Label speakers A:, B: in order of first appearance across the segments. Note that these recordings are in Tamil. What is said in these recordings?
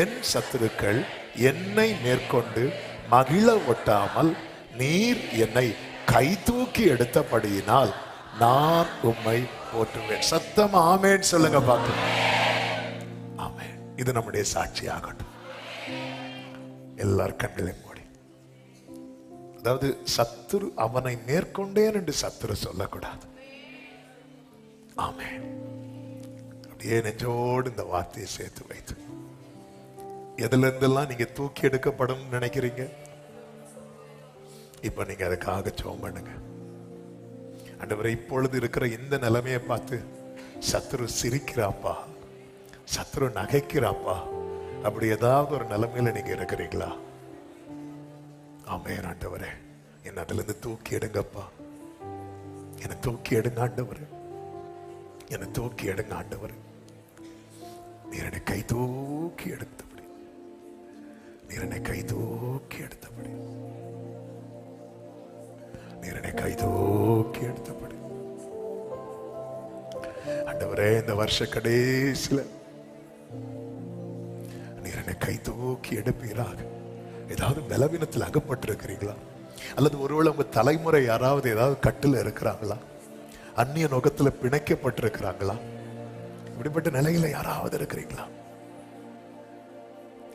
A: என் சத்துருக்கள் என்னை மேற்கொண்டு மகிழ ஒட்டாமல் நீர் என்னை கை தூக்கி எடுத்தபடியினால் நான் உம்மை போற்றுவேன் சத்தம் ஆமேன்னு சொல்லுங்க பார்த்து இது நம்முடைய சாட்சி ஆகட்டும் எல்லாரும் கண்களையும் மூடி அதாவது சத்துரு அவனை மேற்கொண்டேன் என்று சத்துரு சொல்லக்கூடாது ஆமே அப்படியே நெஞ்சோடு இந்த வார்த்தையை சேர்த்து வைத்து எதுல இருந்தெல்லாம் நீங்க தூக்கி எடுக்கப்படும் நினைக்கிறீங்க இப்ப நீங்க அதுக்காக சோம் பண்ணுங்க அண்டவரை இப்பொழுது இருக்கிற இந்த நிலைமையை பார்த்து சத்ரு சிரிக்கிறாப்பா சத்ரு நகைக்கிறாப்பா அப்படி ஏதாவது ஒரு நிலைமையில நீங்க இருக்கிறீங்களா ஆமையன் ஆண்டவரே என்ன அதுல இருந்து தூக்கி எடுங்கப்பா என்னை தூக்கி எடுங்க ஆண்டவர் என்னை தூக்கி எடுங்க ஆண்டவர் நீர் என்னை கை தூக்கி எடுத்து என்னை தூக்கி எடுத்தபடி என்னை கை தூக்கி எடுத்தபடி ஆண்டவரே இந்த வருஷ கடைசியில் நீரனை என்னை கை தூக்கி எடுப்பீராக ஏதாவது பலவீனத்தில் அகப்பட்டிருக்கிறீங்களா அல்லது ஒருவேளை உங்க தலைமுறை யாராவது ஏதாவது கட்டில் இருக்கிறாங்களா அந்நிய நோக்கத்தில் பிணைக்கப்பட்டிருக்கிறாங்களா இப்படிப்பட்ட நிலையில யாராவது இருக்கிறீங்களா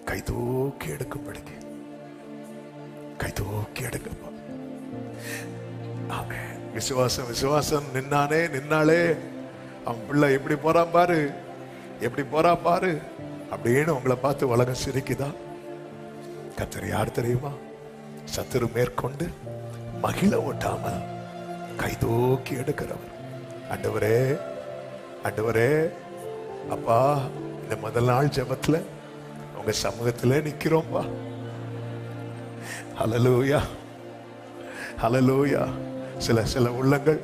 A: கைதூக்கி எடுக்கும்படிக்கு தூக்கி எடுக்கப்பா ஆமே விசுவாசம் விசுவாசம் நின்னானே நின்னாலே அவன் பிள்ளை எப்படி போறான் பாரு எப்படி போறான் பாரு அப்படின்னு உங்களை பார்த்து உலகம் சிரிக்குதான் கத்தர் யார் தெரியுமா சத்துரு மேற்கொண்டு மகிழ ஓட்டாமல் தூக்கி எடுக்கிறவர் அண்டவரே அண்டவரே அப்பா இந்த முதல் நாள் ஜபத்துல உங்க சமூகத்தில் நிற்கிறோம்பா அலலோயா அலலோயா சில சில உள்ளங்கள்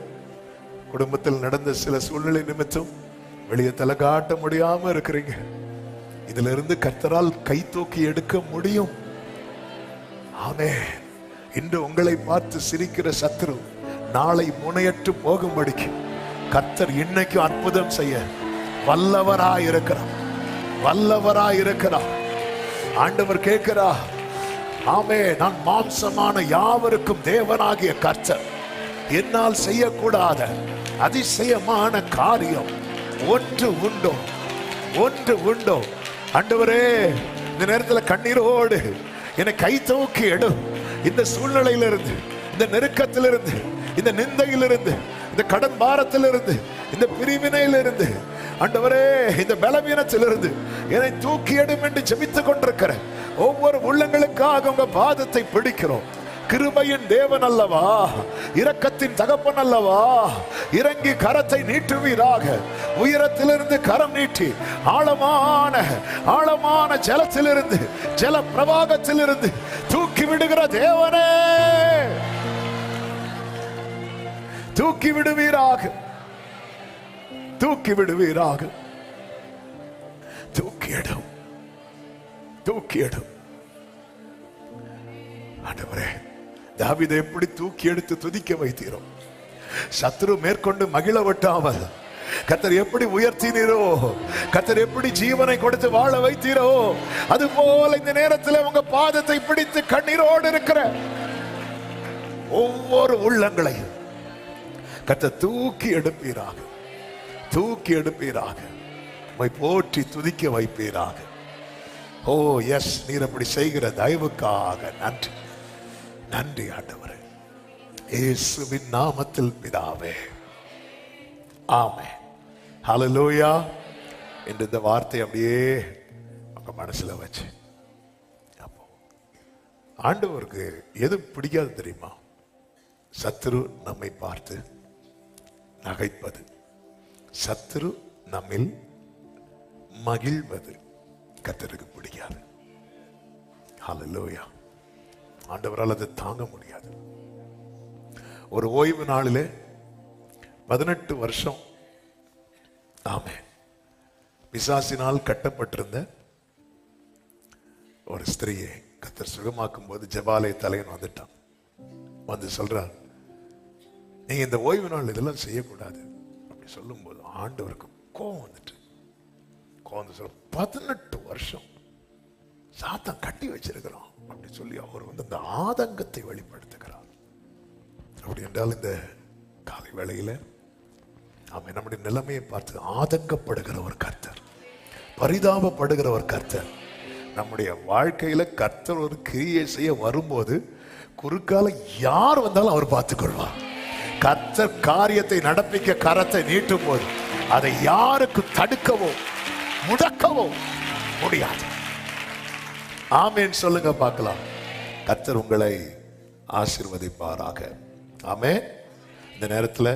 A: குடும்பத்தில் நடந்த சில சூழ்நிலை நிமித்தம் வெளியே தலை காட்ட முடியாம இருக்கிறீங்க இதுல இருந்து கர்த்தரால் கை தூக்கி எடுக்க முடியும் ஆமே இன்று உங்களை பார்த்து சிரிக்கிற சத்ரு நாளை முனையற்று போகும்படிக்கு கர்த்தர் இன்னைக்கு அற்புதம் செய்ய வல்லவராயிருக்கிறார் வல்லவராயிருக்கிறார் ஆண்டவர் கேட்கிறா ஆமே நான் மாம்சமான யாவருக்கும் தேவனாகிய கர்த்தர் என்னால் செய்யக்கூடாத அதிசயமான காரியம் ஒன்று உண்டோ ஒன்று உண்டோ ஆண்டவரே இந்த நேரத்தில் கண்ணீரோடு என்னை கை தூக்கி எடு இந்த சூழ்நிலையிலிருந்து இந்த நெருக்கத்திலிருந்து இந்த நிந்தையிலிருந்து இந்த கடன் பாரத்திலிருந்து இந்த பிரிவினையிலிருந்து ஆண்டவரே இந்த பலவீனத்திலிருந்து இதை தூக்கி எடும் என்று ஜெபித்துக் கொண்டிருக்கிற ஒவ்வொரு உள்ளங்களுக்காக உங்க பாதத்தை பிடிக்கிறோம் கிருபையின் தேவன் அல்லவா இரக்கத்தின் தகப்பன் அல்லவா இறங்கி கரத்தை நீட்டுவீராக உயரத்திலிருந்து கரம் நீட்டி ஆழமான ஆழமான ஜலத்திலிருந்து ஜல பிரவாகத்திலிருந்து தூக்கி விடுகிற தேவனே தூக்கி விடுவீராக தூக்கி விடுவீராக தூக்கிடும் தூக்கிடும் ஆண்டவரே தாவிதை எப்படி தூக்கி எடுத்து துதிக்க வைத்தீரோ சத்ரு மேற்கொண்டு மகிழ வட்டாமல் கத்தர் எப்படி உயர்த்தினீரோ கத்தர் எப்படி ஜீவனை கொடுத்து வாழ வைத்தீரோ அது போல இந்த நேரத்தில் உங்க பாதத்தை பிடித்து கண்ணீரோடு இருக்கிற ஒவ்வொரு உள்ளங்களையும் கத்தர் தூக்கி எடுப்பீராக தூக்கி எடுப்பீராக உம்மை போற்றி துதிக்க வைப்பீராக ஓ எஸ் நீர் அப்படி செய்கிற தயவுக்காக நன்றி நன்றி ஆண்டவரே இயேசுவின் நாமத்தில் பிதாவே ஆமே ஹலலோயா என்று இந்த வார்த்தை அப்படியே உங்க மனசுல வச்சு அப்போ ஆண்டவருக்கு எது பிடிக்காது தெரியுமா சத்துரு நம்மை பார்த்து நகைப்பது சத்துரு நம்மில் மகிழ்வது கத்தருக்கு பிடிக்காது ஹலலோயா ஆண்டவரால் அதை தாங்க முடியாது ஒரு ஓய்வு நாளிலே பதினெட்டு வருஷம் ஆமே விசாசினால் கட்டப்பட்டிருந்த ஒரு ஸ்திரீயை கத்தர் சுகமாக்கும் போது ஜபாலய தலையன் வந்துட்டான் வந்து சொல்றார் நீ இந்த ஓய்வு நாள் இதெல்லாம் செய்யக்கூடாது அப்படி சொல்லும் போது ஆண்டவருக்கு கோவம் வந்துட்டு ஞாபகம் வந்து சொல்ல பதினெட்டு வருஷம் சாத்தம் கட்டி வச்சிருக்கிறோம் அப்படி சொல்லி அவர் வந்து அந்த ஆதங்கத்தை வெளிப்படுத்துகிறார் அப்படி என்றால் இந்த காலை வேளையில் அவன் நம்முடைய நிலைமையை பார்த்து ஆதங்கப்படுகிற ஒரு கர்த்தர் பரிதாபப்படுகிற ஒரு கர்த்தர் நம்முடைய வாழ்க்கையில் கர்த்தர் ஒரு கிரியை செய்ய வரும்போது குறுக்கால யார் வந்தாலும் அவர் பார்த்துக்கொள்வார் கர்த்தர் காரியத்தை நடப்பிக்க கரத்தை நீட்டும் போது அதை யாருக்கு தடுக்கவோ முடக்கவோ முடியாது ஆமேன் சொல்லுங்க பார்க்கலாம் கத்தர் உங்களை ஆசிர்வதிப்பாராக ஆமே இந்த நேரத்தில்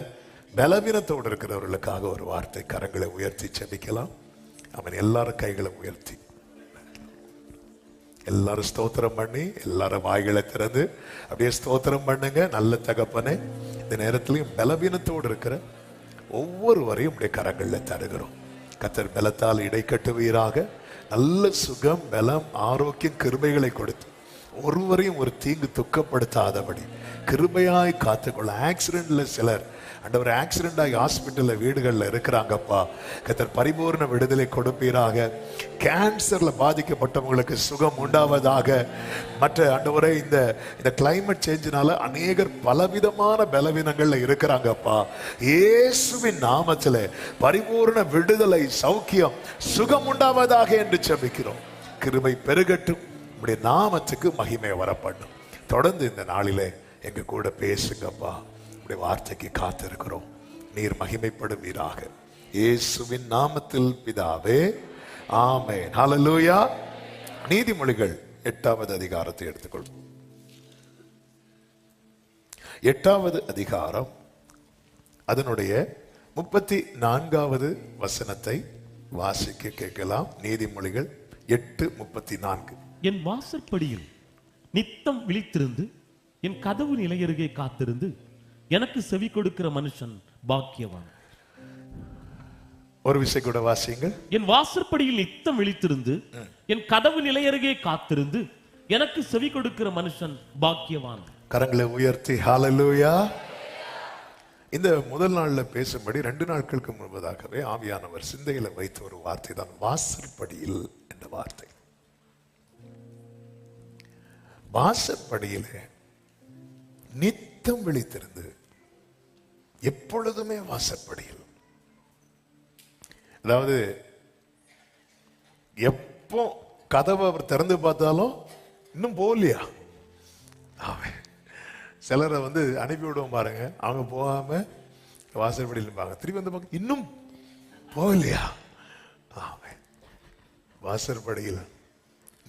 A: பலவீனத்தோடு இருக்கிறவர்களுக்காக ஒரு வார்த்தை கரங்களை உயர்த்தி செபிக்கலாம் அவன் எல்லாரும் கைகளை உயர்த்தி எல்லாரும் ஸ்தோத்திரம் பண்ணி எல்லாரும் வாய்களை திறந்து அப்படியே ஸ்தோத்திரம் பண்ணுங்க நல்ல தகப்பனே இந்த நேரத்திலையும் பலவீனத்தோடு இருக்கிற ஒவ்வொருவரையும் அப்படியே கரங்களில் தருகிறோம் கத்தர் பலத்தால் கட்டுவீராக நல்ல சுகம் பலம் ஆரோக்கியம் கிருமைகளை கொடுத்து ஒருவரையும் ஒரு தீங்கு துக்கப்படுத்தாதபடி கிருமையாய் காத்துக்கொள்ள ஆக்சிடென்ட்ல சிலர் அண்டவர் ஆக்சிடென்ட் ஆகி ஹாஸ்பிட்டலில் வீடுகளில் இருக்கிறாங்கப்பா கத்தர் பரிபூர்ண விடுதலை கொடுப்பீராக கேன்சரில் பாதிக்கப்பட்டவங்களுக்கு சுகம் உண்டாவதாக மற்ற அண்டவரை இந்த இந்த கிளைமேட் சேஞ்சினால அநேகர் பலவிதமான பலவீனங்களில் இருக்கிறாங்கப்பா இயேசுவின் நாமத்தில் பரிபூர்ண விடுதலை சௌக்கியம் சுகம் உண்டாவதாக என்று செபிக்கிறோம் கிருமை பெருகட்டும் நம்முடைய நாமத்துக்கு மகிமை வரப்படும் தொடர்ந்து இந்த நாளிலே எங்க கூட பேசுங்கப்பா உடைய வார்த்தைக்கு காத்திருக்கிறோம் நீர் வீராக இயேசுவின் நாமத்தில் பிதாவே ஆமே ஹலலூயா நீதிமொழிகள் எட்டாவது அதிகாரத்தை எடுத்துக்கொள்வோம் எட்டாவது அதிகாரம் அதனுடைய முப்பத்தி நான்காவது வசனத்தை வாசிக்க கேட்கலாம் நீதிமொழிகள் எட்டு முப்பத்தி நான்கு
B: என் வாசற்படியில் நித்தம் விழித்திருந்து என் கதவு நிலையருகே காத்திருந்து எனக்கு செவி கொடுக்கிற மனுஷன் பாக்கியவான்
A: ஒரு விசை கூட வாசிங்க
B: என் வாசற்படியில் நித்தம் விழித்திருந்து என் கதவு நிலையருகே காத்திருந்து எனக்கு செவி கொடுக்கிற மனுஷன் பாக்கியவான்
A: கரங்களை உயர்த்தி ஹாலலூயா இந்த முதல் நாள்ல பேசும்படி ரெண்டு நாட்களுக்கு முன்பதாகவே ஆவியானவர் சிந்தையில வைத்த ஒரு வார்த்தை தான் வாசற்படியில் என்ற வார்த்தை வாசற்படியில நித்தம் விழித்திருந்து எப்பொழுதுமே வாசற்படியில் அதாவது எப்போ கதவை அவர் திறந்து பார்த்தாலும் இன்னும் போகலையா ஆமாம் சிலரை வந்து அனுப்பி விடுவோம் பாருங்க அவங்க போகாம வாசற்படியில் பாருங்க திருப்பி வந்து பார்க்க இன்னும் போகலையா ஆமாம் வாசற்படியில்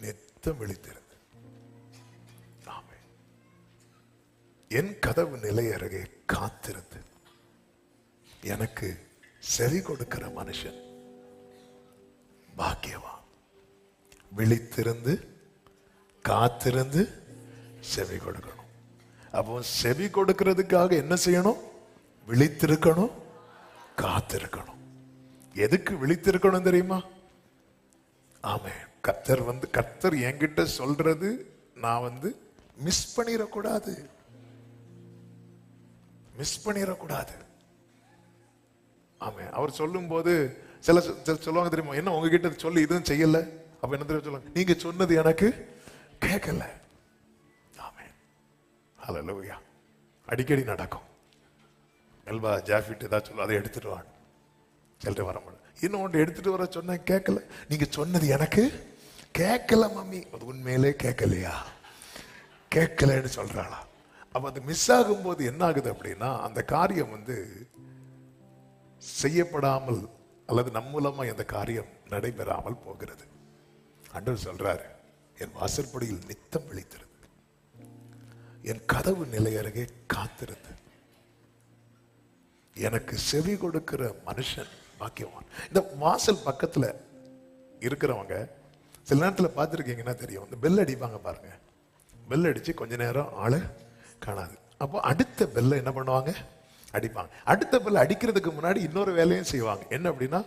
A: நித்தம் விழித்திருந்தது என் கதவு நிலை அருகே காத்திருந்தது எனக்கு செவி கொடுக்கிற மனுஷன் பாக்கியவா விழித்திருந்து காத்திருந்து செவி கொடுக்கணும் அப்போ செவி கொடுக்கிறதுக்காக என்ன செய்யணும் விழித்திருக்கணும் காத்திருக்கணும் எதுக்கு விழித்திருக்கணும் தெரியுமா ஆமே கத்தர் வந்து கத்தர் என்கிட்ட சொல்றது நான் வந்து மிஸ் பண்ணிடக்கூடாது மிஸ் பண்ணிடக்கூடாது ஆமாம் அவர் சொல்லும்போது சில சில சொல்லுவாங்க தெரியுமா என்ன உங்ககிட்ட சொல்லி இதுவும் செய்யல அப்போ என்ன தெரியும் சொல்லுவாங்க நீங்க சொன்னது எனக்கு கேட்கல ஆமே ஹலோ அடிக்கடி நடக்கும் நல்வா ஜாஃபிட் ஏதாவது சொல்லுவோம் அதை எடுத்துட்டு வாங்க சொல்லிட்டு வர முடியும் இன்னும் ஒன்று எடுத்துகிட்டு வர சொன்னேன் கேட்கல நீங்கள் சொன்னது எனக்கு கேட்கல மம்மி அது உண்மையிலே கேட்கலையா கேட்கலன்னு சொல்கிறாளா அப்போ அது மிஸ் ஆகும்போது என்ன ஆகுது அப்படின்னா அந்த காரியம் வந்து செய்யப்படாமல் அல்லது நம் மூலமாக இந்த காரியம் நடைபெறாமல் போகிறது அன்று சொல்றாரு என் வாசற்படியில் நித்தம் விழித்திருந்தது என் கதவு நிலை அருகே காத்திருந்தது எனக்கு செவி கொடுக்கிற மனுஷன் பாக்கியவான் இந்த வாசல் பக்கத்தில் இருக்கிறவங்க சில நேரத்தில் பார்த்துருக்கீங்கன்னா தெரியும் இந்த பெல் அடிப்பாங்க பாருங்க பெல் அடித்து கொஞ்ச நேரம் ஆளை காணாது அப்போ அடுத்த பெல்லை என்ன பண்ணுவாங்க அடிப்பாங்க அடுத்த பிள்ளை அடிக்கிறதுக்கு முன்னாடி இன்னொரு வேலையும் செய்வாங்க என்ன அப்படின்னா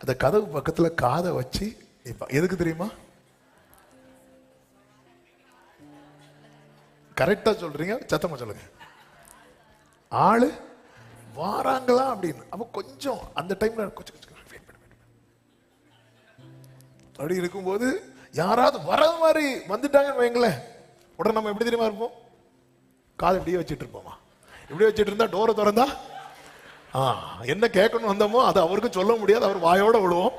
A: அந்த கதவு பக்கத்தில் காதை வச்சு நிற்பாங்க எதுக்கு தெரியுமா
C: கரெக்டாக சொல்கிறீங்க சத்தமாக சொல்லுங்கள் ஆள் வாராங்களா அப்படின்னு அப்போ கொஞ்சம் அந்த டைமில் கொஞ்சம் கொஞ்சம் அப்படி இருக்கும்போது யாராவது வர மாதிரி வந்துட்டாங்கன்னு வைங்களேன் உடனே நம்ம எப்படி தெரியுமா இருப்போம் காதை இப்படியே வச்சுட்டு இருப்போமா இப்படி வச்சுட்டு இருந்தா டோரை திறந்தா ஆ என்ன கேட்கணும் வந்தோமோ அது அவருக்கும் சொல்ல முடியாது அவர் வாயோட விடுவோம்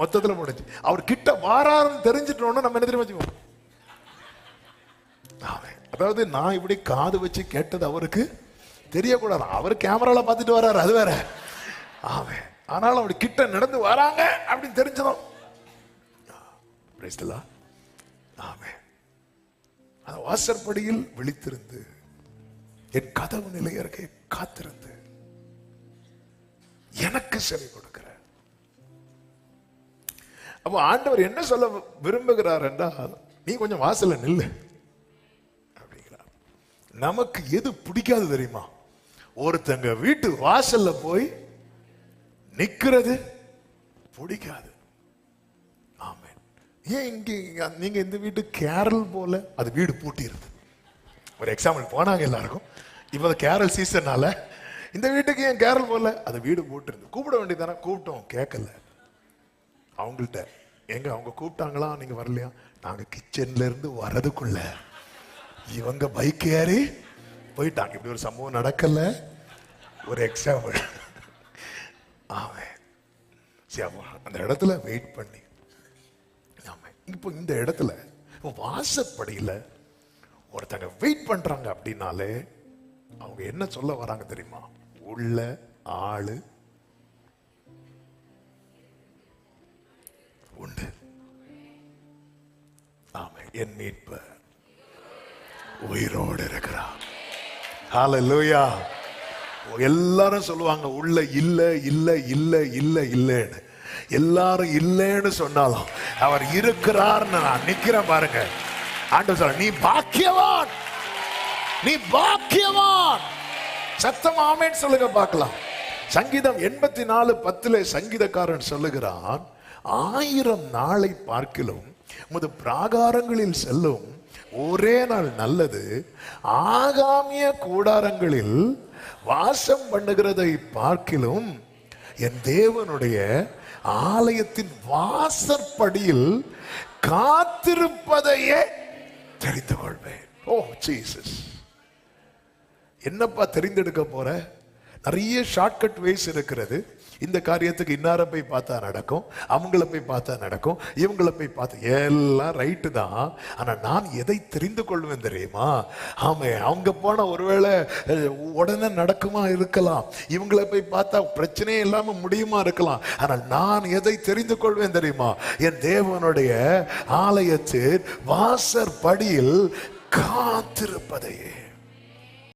C: மொத்தத்தில் முடிஞ்சு அவர் கிட்ட வாராருன்னு தெரிஞ்சிட்டோம்னா நம்ம என்ன தெரியும் வச்சுக்கோம் அதாவது நான் இப்படி காது வச்சு கேட்டது அவருக்கு தெரியக்கூடாது அவர் கேமராவில் பார்த்துட்டு வர்றாரு அது வேற ஆவேன் ஆனாலும் அப்படி கிட்ட நடந்து வராங்க அப்படின்னு தெரிஞ்சதும் ஆமே அந்த வாசற்படியில் விழித்திருந்து என் கதவு நிலையருக்கு காத்திருந்து எனக்கு செவி கொடுக்கிற அப்போ ஆண்டவர் என்ன சொல்ல விரும்புகிறார் என்றால் நீ கொஞ்சம் வாசல நில்லு அப்படிங்கிறார் நமக்கு எது பிடிக்காது தெரியுமா ஒருத்தங்க வீட்டு வாசல்ல போய் நிக்கிறது பிடிக்காது ஏன் இங்க நீங்க இந்த வீட்டு கேரல் போல அது வீடு பூட்டி இருக்கு ஒரு எக்ஸாம்பிள் போனாங்க எல்லாருக்கும் இப்போ கேரல் சீசனால இந்த வீட்டுக்கு ஏன் கேரல் போகல அது வீடு போட்டுருந்து கூப்பிட வேண்டியதானே கூப்பிட்டோம் கேட்கல அவங்கள்ட்ட எங்க அவங்க கூப்பிட்டாங்களா நீங்கள் வரலையா நாங்கள் இருந்து வரதுக்குள்ள இவங்க பைக் ஏறி போயிட்டாங்க இப்படி ஒரு சம்பவம் நடக்கல ஒரு எக்ஸாம்பிள் ஆமாம் சரி அந்த இடத்துல வெயிட் பண்ணி ஆமாம் இப்போ இந்த இடத்துல வாசப்படியில் ஒருத்தங்க வெயிட் பண்ணுறாங்க அப்படின்னாலே அவங்க என்ன சொல்ல வராங்க தெரியுமா உள்ள ஆளு உண்டு ஆமா என் மீட்ப உயிரோடு ஹலோ லூயா எல்லாரும் சொல்லுவாங்க உள்ள இல்ல இல்ல இல்ல இல்ல இல்லைன்னு எல்லாரும் இல்லைன்னு சொன்னாலும் அவர் இருக்கிறார்னு நான் நிக்கிறேன் பாருங்க ஆண்டவர் சொல்ல நீ பாக்கியவான் நீ பாக்கியவான் சத்தம் ஆமேன் சொல்லுங்க பார்க்கலாம் சங்கீதம் எண்பத்தி நாலு பத்துல சங்கீதக்காரன் சொல்லுகிறான் ஆயிரம் நாளை பார்க்கிலும் முது பிராகாரங்களில் செல்லும் ஒரே நாள் நல்லது ஆகாமிய கூடாரங்களில் வாசம் பண்ணுகிறதை பார்க்கிலும் என் தேவனுடைய ஆலயத்தின் வாசற்படியில் காத்திருப்பதையே தெரிந்து கொள்வேன் ஓ oh, ஜீசஸ் என்னப்பா தெரிந்தெடுக்க போற நிறைய ஷார்ட்கட் வேஸ் இருக்கிறது இந்த காரியத்துக்கு இன்னார போய் பார்த்தா நடக்கும் அவங்கள போய் பார்த்தா நடக்கும் இவங்கள போய் பார்த்தா எல்லாம் ரைட்டு தான் ஆனால் நான் எதை தெரிந்து கொள்வேன் தெரியுமா ஆமாம் அவங்க போனால் ஒருவேளை உடனே நடக்குமா இருக்கலாம் இவங்கள போய் பார்த்தா பிரச்சனையே இல்லாமல் முடியுமா இருக்கலாம் ஆனால் நான் எதை தெரிந்து கொள்வேன் தெரியுமா என் தேவனுடைய ஆலயத்தில் வாசற்படியில் காத்திருப்பதையே